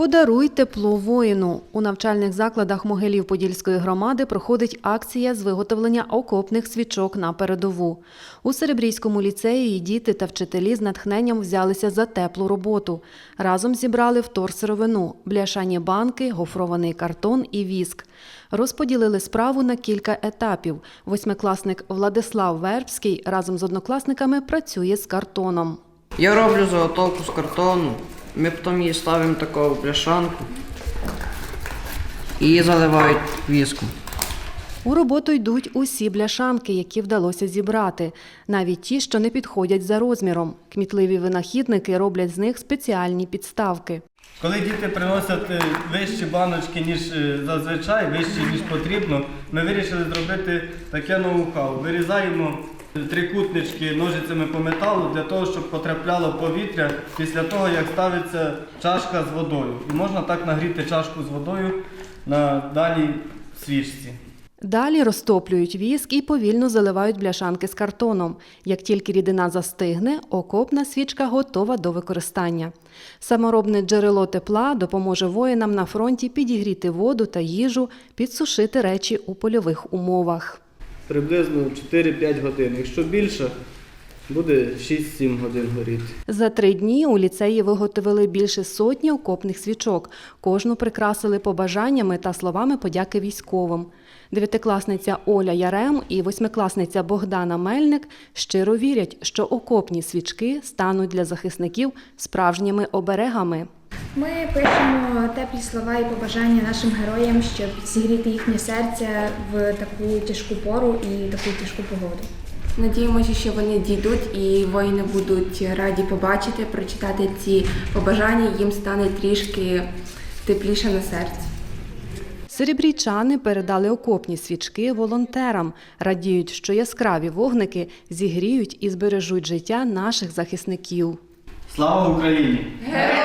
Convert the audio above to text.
Подаруй тепло воїну. У навчальних закладах Могилів Подільської громади проходить акція з виготовлення окопних свічок на передову. У Серебрійському ліцеї діти та вчителі з натхненням взялися за теплу роботу. Разом зібрали вторсировину – бляшані банки, гофрований картон і віск. Розподілили справу на кілька етапів. Восьмикласник Владислав Вербський разом з однокласниками працює з картоном. Я роблю заготовку з картону. Ми потім її ставимо таку в пляшанку і заливають віском. У роботу йдуть усі бляшанки, які вдалося зібрати, навіть ті, що не підходять за розміром. Кмітливі винахідники роблять з них спеціальні підставки. Коли діти приносять е, вищі баночки, ніж е, зазвичай, вищі, ніж потрібно, ми вирішили зробити таке ноу-хау. Вирізаємо трикутнички ножицями по металу для того, щоб потрапляло повітря після того, як ставиться чашка з водою. І можна так нагріти чашку з водою на даній свічці. Далі розтоплюють віск і повільно заливають бляшанки з картоном. Як тільки рідина застигне, окопна свічка готова до використання. Саморобне джерело тепла допоможе воїнам на фронті підігріти воду та їжу, підсушити речі у польових умовах. Приблизно 4-5 годин. Якщо більше, буде 6-7 годин горіти. За три дні у ліцеї виготовили більше сотні окопних свічок. Кожну прикрасили побажаннями та словами подяки військовим. Дев'ятикласниця Оля Ярем і восьмикласниця Богдана Мельник щиро вірять, що окопні свічки стануть для захисників справжніми оберегами. Ми пишемо теплі слова і побажання нашим героям, щоб зігріти їхнє серце в таку тяжку пору і таку тяжку погоду. Надіємося, що вони дійдуть і воїни будуть раді побачити, прочитати ці побажання, їм стане трішки тепліше на серці. Серебрійчани передали окопні свічки волонтерам, радіють, що яскраві вогники зігріють і збережуть життя наших захисників. Слава Україні! Слава!